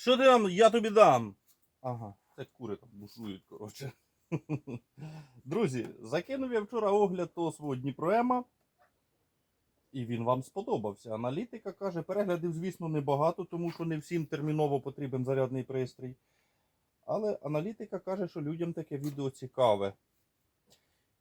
Що ти нам, я тобі дам? Ага, це кури там бушують, коротше. Друзі, закинув я вчора огляд того свого Дніпроема. І він вам сподобався. Аналітика каже, переглядів, звісно, небагато, тому що не всім терміново потрібен зарядний пристрій. Але аналітика каже, що людям таке відео цікаве.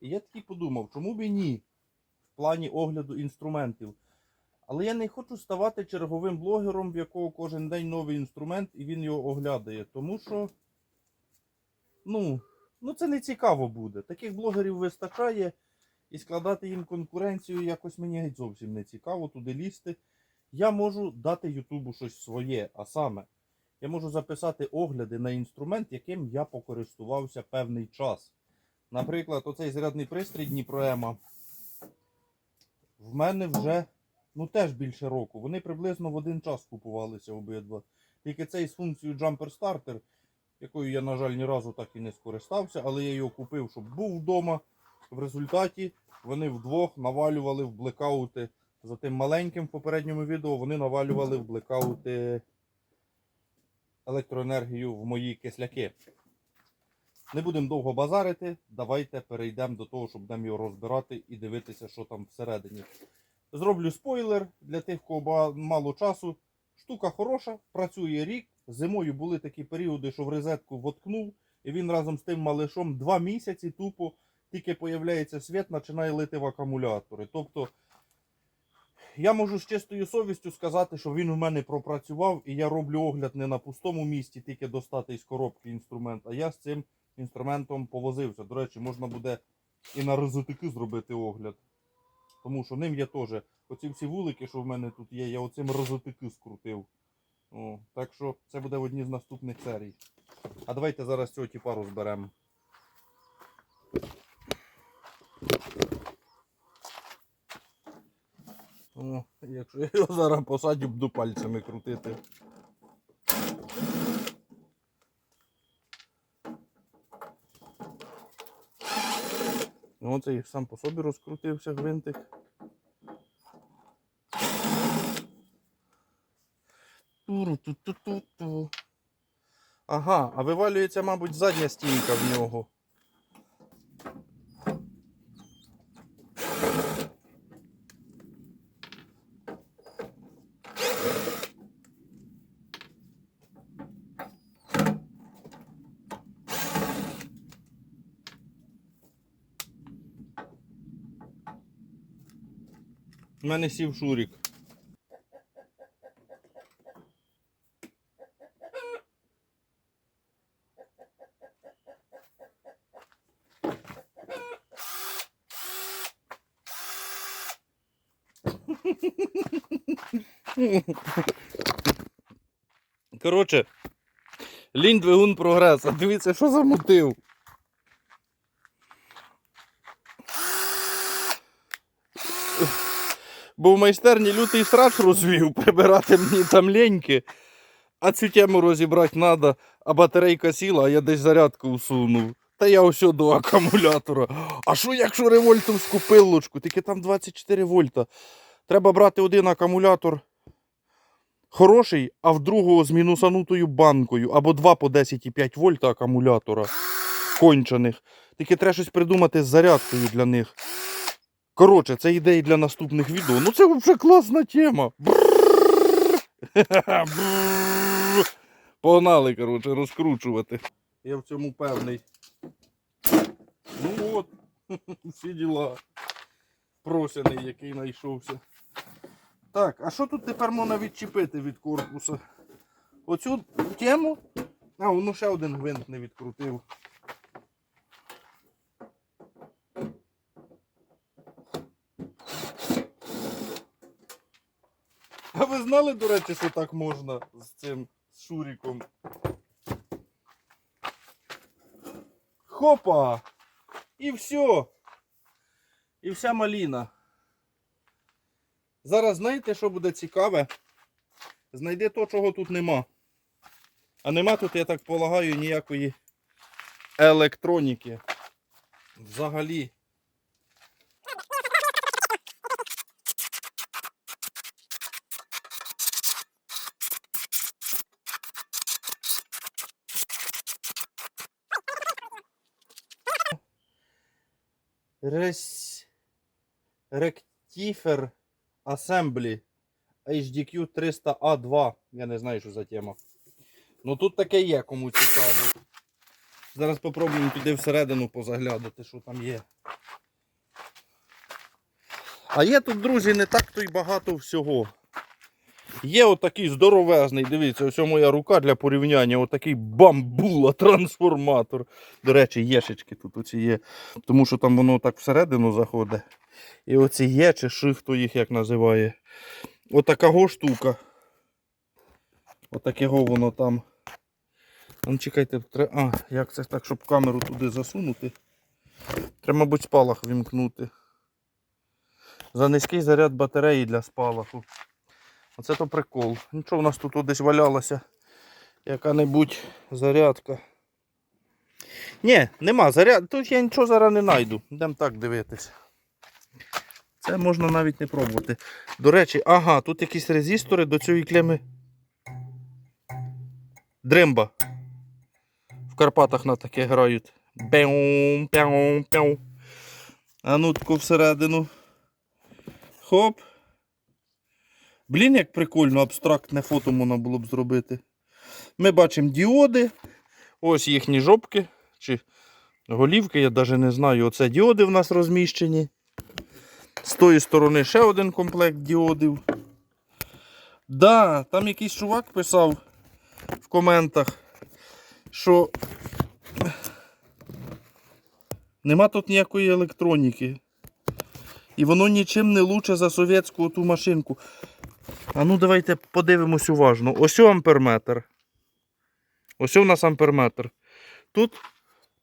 І я такий подумав, чому б і ні в плані огляду інструментів. Але я не хочу ставати черговим блогером, в якого кожен день новий інструмент і він його оглядає. Тому що, ну, ну це не цікаво буде. Таких блогерів вистачає, і складати їм конкуренцію якось мені геть зовсім не цікаво туди лізти. Я можу дати Ютубу щось своє, а саме, я можу записати огляди на інструмент, яким я покористувався певний час. Наприклад, оцей зарядний пристрій Дніпроема в мене вже ну теж більше року. Вони приблизно в один час купувалися обидва. Тільки цей з функцією Jumper Starter, якою я, на жаль, ні разу так і не скористався, але я його купив, щоб був вдома. В результаті вони вдвох навалювали в блекаути. За тим маленьким в попередньому відео вони навалювали в блекаути електроенергію в мої кисляки. Не будемо довго базарити. Давайте перейдемо до того, щоб будемо його розбирати і дивитися, що там всередині. Зроблю спойлер для тих, кого мало часу. Штука хороша, працює рік. Зимою були такі періоди, що в розетку воткнув, і він разом з тим малишом два місяці тупо тільки появляється світ, починає лити в акумулятори. Тобто я можу з чистою совістю сказати, що він у мене пропрацював, і я роблю огляд не на пустому місці, тільки достати із коробки інструмент, а я з цим інструментом повозився. До речі, можна буде і на розетики зробити огляд. Тому що ним я теж. Оці всі вулики, що в мене тут є, я оцим розотики скрутив. О, так що це буде в одній з наступних серій. А давайте зараз цього типа розберемо. О, якщо я його зараз посадю, буду пальцями крутити. Оце і сам по собі розкрутився гвинтик. Ага, а вивалюється, мабуть, задня стінка в нього. У мене сів шурік. Коротше, лінь двигун прогреса. Дивіться, що замутив. Бо в майстерні лютий срач розвів, прибирати мені там леньки. А цю тему розібрати треба, а батарейка сіла, а я десь зарядку усунув. Та я ось до акумулятора. А що якщо револьтовську пилочку? Тільки там 24 вольта. Треба брати один акумулятор хороший, а в другого з мінусанутою банкою. Або два по 10,5 вольта акумулятора кончених. Тільки треба щось придумати з зарядкою для них. Коротше, це ідеї для наступних відео. Ну це взагалі класна тема. Погнали, коротше, розкручувати. Я в цьому певний. Ну от, всі діла. Просяний, який знайшовся. Так, а що тут тепер можна відчепити від корпуса? Оцю тему. А, воно ще один гвинт не відкрутив. Знали, до речі, що так можна з цим з шуріком? Хопа! І все. І вся маліна. Зараз знаєте, що буде цікаве? Знайди то, чого тут нема. А нема тут, я так полагаю, ніякої електроніки. Взагалі. Рес... Ректіфер Assembly HDQ 300A2. Я не знаю, що за тема. Ну тут таке є, кому цікаво. Зараз попробуємо туди всередину позаглядати, що там є. А є тут, друзі, не так то й багато всього. Є отакий здоровезний, дивіться, ось моя рука для порівняння, отакий бамбула трансформатор. До речі, єшечки тут оці є, тому що там воно так всередину заходить. І оці є, чи ши, хто їх як називає. Отакого штука. Отакого воно там. Ну, чекайте, тре- а, як це так, щоб камеру туди засунути? Треба, мабуть, спалах вімкнути. За низький заряд батареї для спалаху. Оце то прикол. Нічого в нас тут десь валялася яка-небудь зарядка. Ні, нема заряд. Тут я нічого зараз не знайду. Йдемо так дивитись. Це можна навіть не пробувати. До речі, ага, тут якісь резистори до цієї клеми. Дримба. В Карпатах на таке грають. Беум, пяум, пяум. А ну всередину. Хоп. Блін, як прикольно, абстрактне фото можна було б зробити. Ми бачимо діоди. Ось їхні жопки. Чи голівки, я навіть не знаю. Оце діоди в нас розміщені. З тої сторони ще один комплект діодів. Да, там якийсь чувак писав в коментах, що нема тут ніякої електроніки. І воно нічим не лучше за совєтську ту машинку. А ну давайте подивимось уважно. Ось амперметр. Ось у нас амперметр. Тут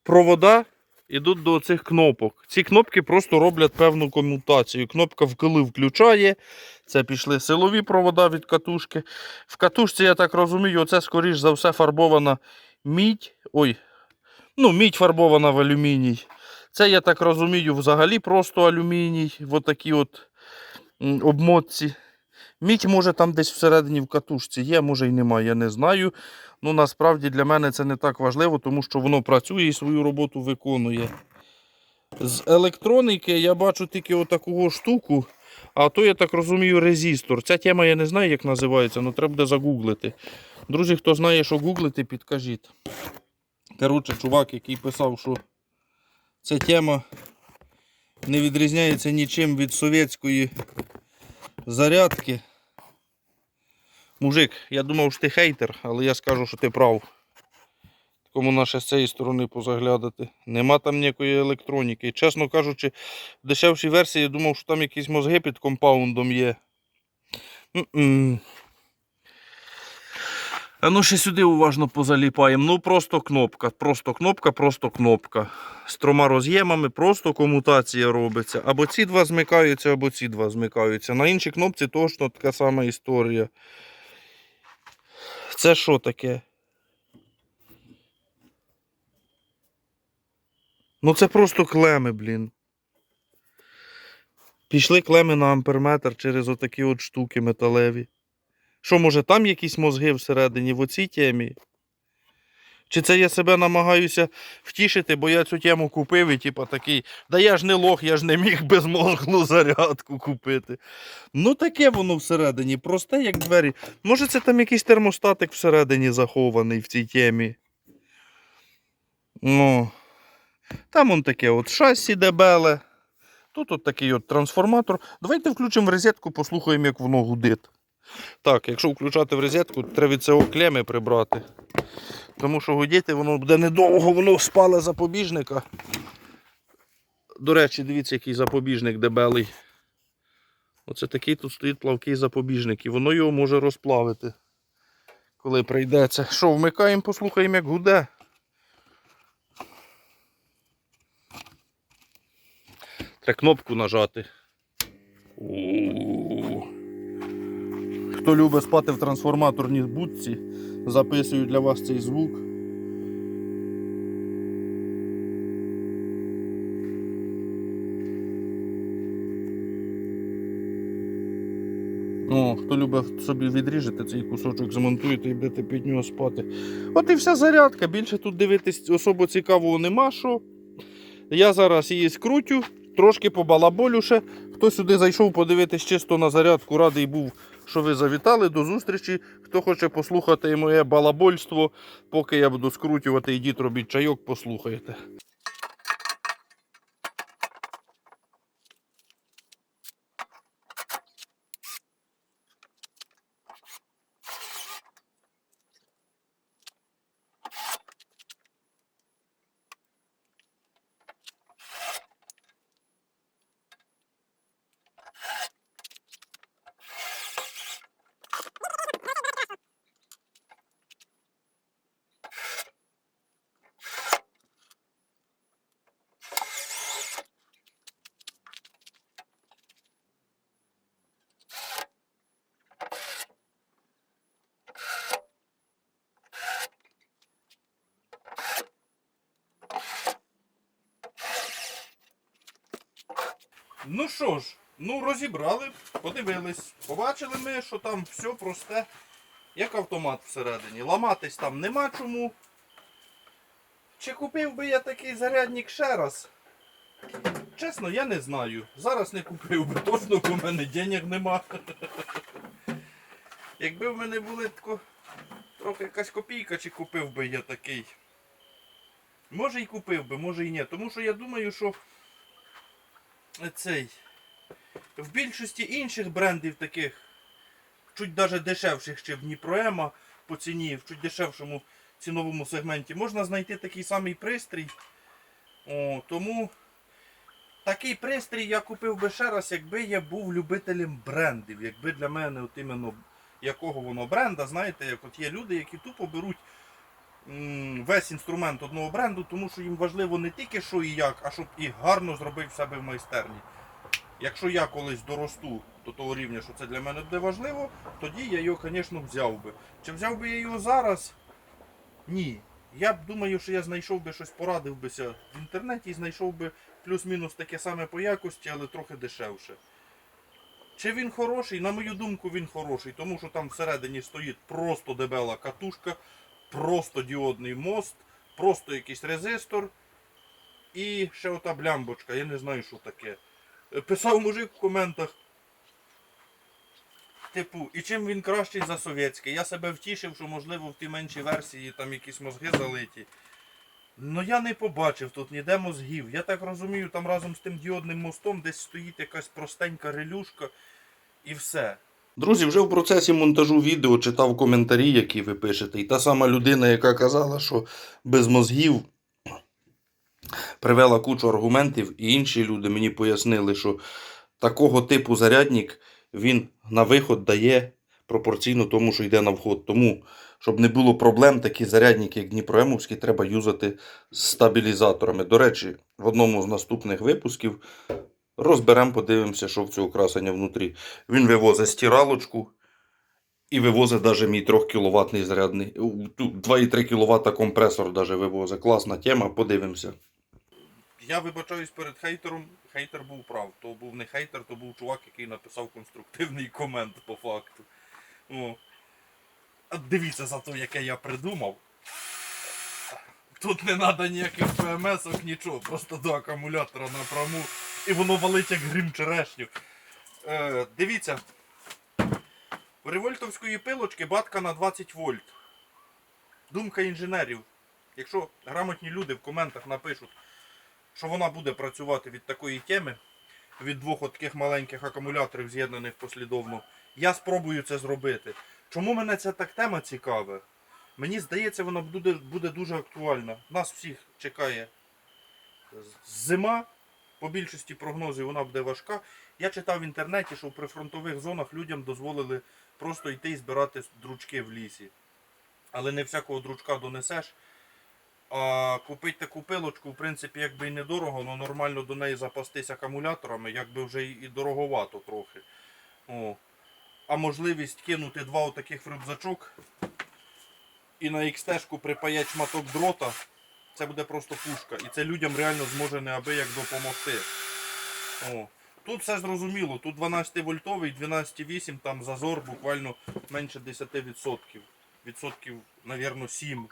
провода йдуть до цих кнопок. Ці кнопки просто роблять певну комутацію. Кнопка вкли включає. Це пішли силові провода від катушки. В катушці, я так розумію, це скоріш за все фарбована мідь. Ой, ну, мідь фарбована в алюміній. Це, я так розумію, взагалі просто алюміній. В отакій от обмотці. Мідь може там десь всередині в катушці є, може і немає, я не знаю. Ну насправді для мене це не так важливо, тому що воно працює і свою роботу виконує. З електроніки я бачу тільки отаку штуку, а то я так розумію резистор. Ця тема я не знаю, як називається, але треба буде загуглити. Друзі, хто знає, що гуглити, підкажіть. Коротше, чувак, який писав, що ця тема не відрізняється нічим від совєтської зарядки. Мужик, я думав, що ти хейтер, але я скажу, що ти прав. Кому наше з цієї сторони позаглядати. Нема там ніякої електроніки. Чесно кажучи, в дешевшій версії я думав, що там якісь мозги під компаундом є. М-м. А ну ще сюди уважно позаліпаємо. Ну просто кнопка, просто кнопка, просто кнопка. З трьома роз'ємами, просто комутація робиться. Або ці два змикаються, або ці два змикаються. На іншій кнопці точно така сама історія. Це що таке? Ну це просто клеми, блін. Пішли клеми на амперметр через отакі от штуки металеві. Що, може, там якісь мозги всередині в оцій темі? Чи це я себе намагаюся втішити, бо я цю тему купив і типа такий, да я ж не лох, я ж не міг безмозглу зарядку купити. Ну таке воно всередині, просте, як двері. Може це там якийсь термостатик всередині захований в цій темі. Ну, там он таке от шасі дебеле. Тут от такий от трансформатор. Давайте включимо в розетку, послухаємо, як воно гудить. Так, якщо включати в розетку, треба від цього клеми прибрати. Тому що гудіти воно буде недовго, воно спале запобіжника. До речі, дивіться, який запобіжник дебелий. Оце такий тут стоїть плавкий запобіжник, і воно його може розплавити, коли прийдеться. Що, вмикаємо, послухаємо, як гуде. Треба кнопку нажати. Хто любить спати в трансформаторній будці, записую для вас цей звук. О, хто любить собі відріжете цей кусочок, змонтуєте і будете під нього спати. От і вся зарядка. Більше тут дивитись особо цікавого нема що. Я зараз її скрутю трошки побалаболю ще. Хто сюди зайшов подивитись чисто на зарядку, радий був, що ви завітали. До зустрічі. Хто хоче послухати моє балабольство, поки я буду скрутювати, ідіть робіть чайок, послухайте. Ну що ж, ну розібрали, подивились. Побачили ми, що там все просте, як автомат всередині. Ламатись там нема чому. Чи купив би я такий зарядник ще раз? Чесно, я не знаю. Зараз не купив би точно, бо в мене денег нема. Якби в мене були тако, трохи якась копійка, чи купив би я такий. Може і купив би, може і ні. Тому що я думаю, що цей. В більшості інших брендів таких, чуть даже дешевших, чи в Дніпроема по ціні, в чуть дешевшому ціновому сегменті, можна знайти такий самий пристрій. О, тому такий пристрій я купив би ще раз, якби я був любителем брендів. Якби для мене от іменно якого воно бренда, знаєте, як от є люди, які тупо беруть весь інструмент одного бренду, тому що їм важливо не тільки що і як, а щоб і гарно зробив себе в майстерні. Якщо я колись доросту до того рівня, що це для мене буде важливо, тоді я його, звісно, взяв би. Чи взяв би я його зараз? Ні. Я думаю, що я знайшов би щось, порадив бися в інтернеті і знайшов би плюс-мінус таке саме по якості, але трохи дешевше. Чи він хороший? На мою думку, він хороший, тому що там всередині стоїть просто дебела катушка, просто діодний мост, просто якийсь резистор і ще ота блямбочка, я не знаю, що таке. Писав мужик в коментах. Типу, і чим він кращий за совєтський? Я себе втішив, що можливо в тій меншій версії там якісь мозги залиті. Ну я не побачив тут ніде мозгів. Я так розумію, там разом з тим діодним мостом десь стоїть якась простенька релюшка і все. Друзі, вже в процесі монтажу відео читав коментарі, які ви пишете. І та сама людина, яка казала, що без мозгів привела кучу аргументів, і інші люди мені пояснили, що такого типу зарядник він на виход дає пропорційно тому, що йде на вход. Тому, щоб не було проблем, такі зарядники, як Дніпроемовський, треба юзати з стабілізаторами. До речі, в одному з наступних випусків розберемо, подивимося, що в цього красення внутрі. Він вивозить стиралочку. І вивозить навіть мій 3 кВт зарядний. 2,3 кВт компресор даже вивозить. Класна тема, подивимося. Я вибачаюсь перед хейтером. Хейтер був прав. То був не хейтер, то був чувак, який написав конструктивний комент по факту. О. Дивіться за те, яке я придумав. Тут не треба ніяких ПМС, нічого, просто до акумулятора напряму. І воно валить як грим черешню. Е, дивіться. У револьтовської пилочки батка на 20 вольт. Думка інженерів. Якщо грамотні люди в коментах напишуть, що вона буде працювати від такої теми, від двох от таких маленьких акумуляторів, з'єднаних послідовно, я спробую це зробити. Чому мене ця так тема цікава? Мені здається, вона буде, буде дуже актуальна. Нас всіх чекає зима. По більшості прогнозів вона буде важка. Я читав в інтернеті, що в прифронтових зонах людям дозволили просто йти і збирати дручки в лісі. Але не всякого дручка донесеш. А купити таку пилочку, в принципі, якби і недорого, але нормально до неї запастись акумуляторами, якби вже і дороговато трохи. О. А можливість кинути два отаких рюкзачок і на XT-шку припаять шматок дрота, це буде просто пушка. І це людям реально зможе неабияк допомогти. О. Тут все зрозуміло, тут 12 вольтовий, 12,8, там зазор буквально менше 10%. Відсотків, навірно, 7.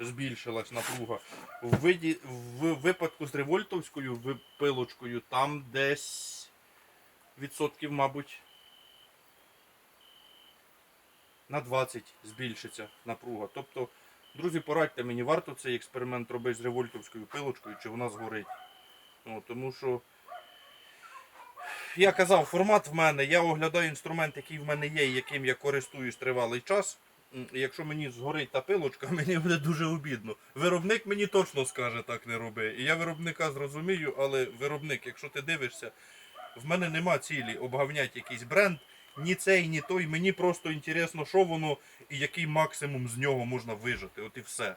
збільшилась напруга. В, виді, в випадку з револьтовською пилочкою там десь відсотків, мабуть, на 20 збільшиться напруга. Тобто, друзі, порадьте мені, варто цей експеримент робити з револьтовською пилочкою, чи вона згорить. Ну, тому що я казав, формат в мене, я оглядаю інструмент, який в мене є, яким я користуюсь тривалий час. Якщо мені згорить та пилочка, мені буде дуже обідно. Виробник мені точно скаже так не роби. І я виробника зрозумію, але виробник, якщо ти дивишся, в мене нема цілі обгавняти якийсь бренд, ні цей, ні той. Мені просто інтересно, що воно і який максимум з нього можна вижити. От і все.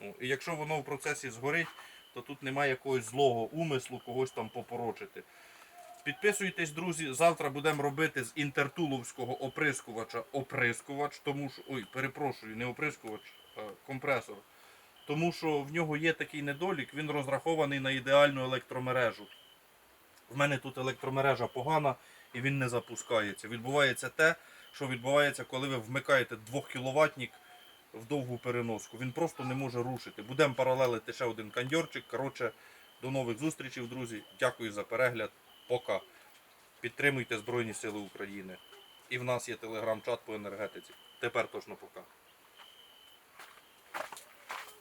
Ну, І якщо воно в процесі згорить, то тут немає якогось злого умислу, когось там попорочити. Підписуйтесь, друзі. Завтра будемо робити з інтертуловського оприскувача оприскувач, тому що. Ой, перепрошую, не оприскувач, а компресор. Тому що в нього є такий недолік, він розрахований на ідеальну електромережу. В мене тут електромережа погана і він не запускається. Відбувається те, що відбувається, коли ви вмикаєте 2 кВт в довгу переноску. Він просто не може рушити. Будемо паралелити ще один кандьорчик. Коротше, до нових зустрічей, друзі. Дякую за перегляд. Пока. Підтримуйте Збройні Сили України. І в нас є телеграм-чат по енергетиці. Тепер точно пока.